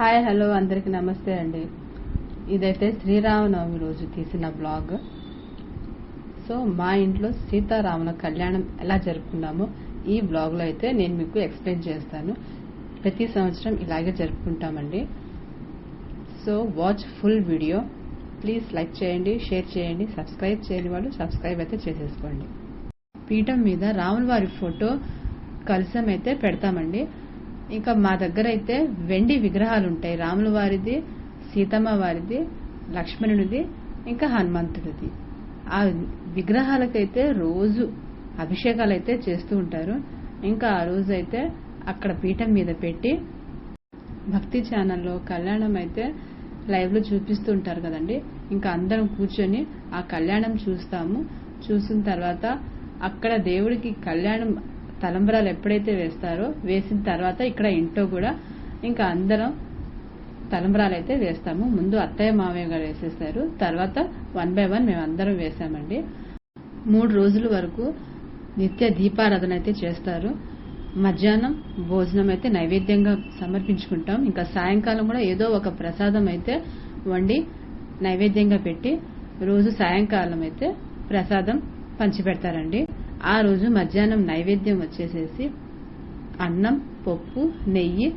Hi hello అందరికి నమస్తే అండి. ఇదైతే శ్రీరామనవమి రోజు తీసిన బ్లాగ్ సో మా ఇంట్లో సీతారాముల కళ్యాణం ఎలా జరుపుకున్నామో ఈ బ్లాగ్లో అయితే నేను మీకు ఎక్స్ప్లెయిన్ చేస్తాను. ప్రతి సంవత్సరం ఇలాగే జరుపుకుంటామండి. So watch full video please like చేయండి షేర్ చేయండి సబ్స్క్రైబ్ చేయని వాళ్ళు సబ్స్క్రైబ్ అయితే చేసేసుకోండి. పీఠం మీద రాముల వారి ఫోటో కలసం అయితే పెడతామండి. ఇంకా మా దగ్గర అయితే వెండి విగ్రహాలు ఉంటాయి రాముల వారిది సీతమ్మ వారిది లక్ష్మణుడిది ఇంకా హనుమంతుడిది. ఆ విగ్రహాలకైతే రోజు అభిషేకాలు అయితే చేస్తూ ఉంటారు. ఇంకా ఆ రోజు అయితే అక్కడ పీఠం మీద పెట్టి భక్తి ఛానల్లో కళ్యాణం అయితే లైవ్లో చూపిస్తూ ఉంటారు కదండి. ఇంకా అందరం కూర్చొని ఆ కళ్యాణం చూస్తాము. చూసిన తర్వాత అక్కడ దేవుడికి కళ్యాణం తలంబరాలు ఎప్పుడైతే వేస్తారో వేసిన తర్వాత ఇక్కడ ఇంట్లో కూడా ఇంకా అందరం తలంబరాలు అయితే వేస్తాము. ముందు అత్తయ్య మామయ్య గారు వేసేస్తారు. తర్వాత వన్ బై వన్ మేము అందరం వేసామండి. మూడు రోజుల వరకు నిత్య దీపారాధన అయితే చేస్తారు. మధ్యాహ్నం భోజనం అయితే నైవేద్యంగా సమర్పించుకుంటాం. ఇంకా సాయంకాలం కూడా ఏదో ఒక ప్రసాదం అయితే వండి నైవేద్యంగా పెట్టి రోజు సాయంకాలం అయితే ప్రసాదం పంచిపెడతారండి. ఆ రోజు మధ్యాహ్నం నైవేద్యం వచ్చేసేసి అన్నం పప్పు నెయ్యి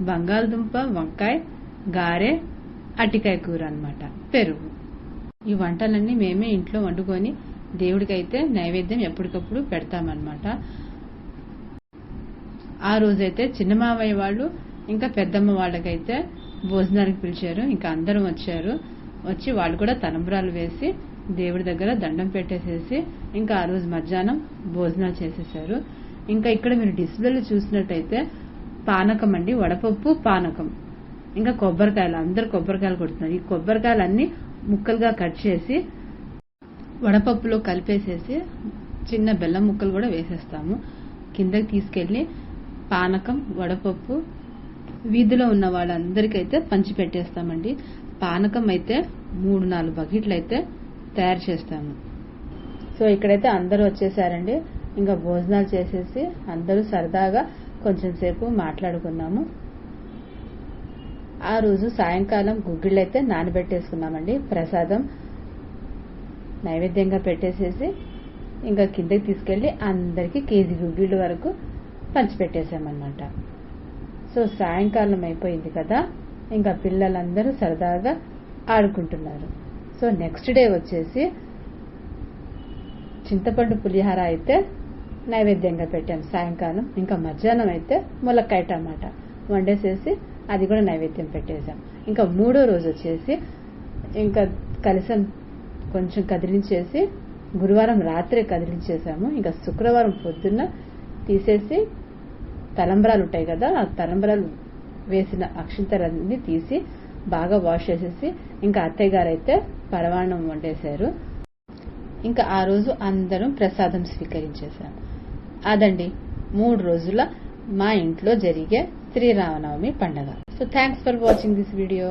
బంగాళదుంప వంకాయ గారె అటికాయ కూర అనమాట పెరుగు. ఈ వంటలన్నీ మేమే ఇంట్లో వండుకొని దేవుడికైతే నైవేద్యం ఎప్పటికప్పుడు పెడతామన్నమాట. ఆ రోజైతే చిన్న మావయ్య వాళ్ళు ఇంకా పెద్దమ్మ వాళ్ళకైతే భోజనానికి పిలిచారు ఇంకా అందరం వచ్చారు. వచ్చి వాళ్ళు కూడా తలంబ్రాలు వేసి దేవుడి దగ్గర దండం పెట్టేసేసి ఇంకా ఆ రోజు మధ్యాహ్నం భోజనాలు చేసేసారు. ఇంకా ఇక్కడ మీరు డిస్ప్లేలో చూసినట్టయితే పానకం అండి వడపప్పు పానకం. ఇంకా కొబ్బరికాయలు అందరు కొబ్బరికాయలు కొడుతున్నారు. ఈ కొబ్బరికాయలు అన్ని ముక్కలుగా కట్ చేసి వడపప్పులో కలిపేసేసి చిన్న బెల్లం ముక్కలు కూడా వేసేస్తాము. కిందకి తీసుకెళ్ళి పానకం వడపప్పు వీధిలో ఉన్న వాళ్ళందరికైతే పంచి పెట్టేస్తామండి పానకం అయితే మూడు నాలుగు బకెట్లు అయితే తయారు చేస్తాము. సో ఇక్కడైతే అందరూ వచ్చేసారండి. ఇంకా భోజనాలు చేసేసి అందరూ సరదాగా కొంచెం సేపు మాట్లాడుకున్నాము. ఆ రోజు సాయంకాలం గుగ్గిళ్ళు అయితే నానబెట్టేసుకున్నామండి. ప్రసాదం నైవేద్యంగా పెట్టేసేసి ఇంకా కిందకి తీసుకెళ్ళి అందరికి కేజీ గుగ్గిళ్ళ వరకు పంచిపెట్టేసామన్నమాట. సో సాయంకాలం అయిపోయింది కదా ఇంకా పిల్లలందరూ సరదాగా ఆడుకుంటున్నారు. సో నెక్స్ట్ డే వచ్చేసి చింతపండు పులిహార అయితే నైవేద్యంగా పెట్టాం. సాయంకాలం ఇంకా మధ్యాహ్నం అయితే ములక్కాయ టమాటా. వండేసేసి అది కూడా నైవేద్యం పెట్టేశాం. ఇంకా మూడో రోజు వచ్చేసి ఇంకా కలిసం కొంచెం కదిలించేసి గురువారం రాత్రే కదిలించేసాము. ఇంకా శుక్రవారం పొద్దున్న తీసేసి తలంబ్రాలు ఉంటాయి కదా ఆ తలంబ్రాలు వేసిన అక్షింతలన్నీ తీసి బాగా వాష్ చేసేసి ఇంకా అత్తయ్య గారు అయితే పరవాణం వండేశారు. ఇంకా ఆ రోజు అందరం ప్రసాదం స్వీకరించేశాం. అదండి మూడు రోజుల మా ఇంట్లో జరిగే శ్రీరామనవమి పండగ. So thanks for watching this video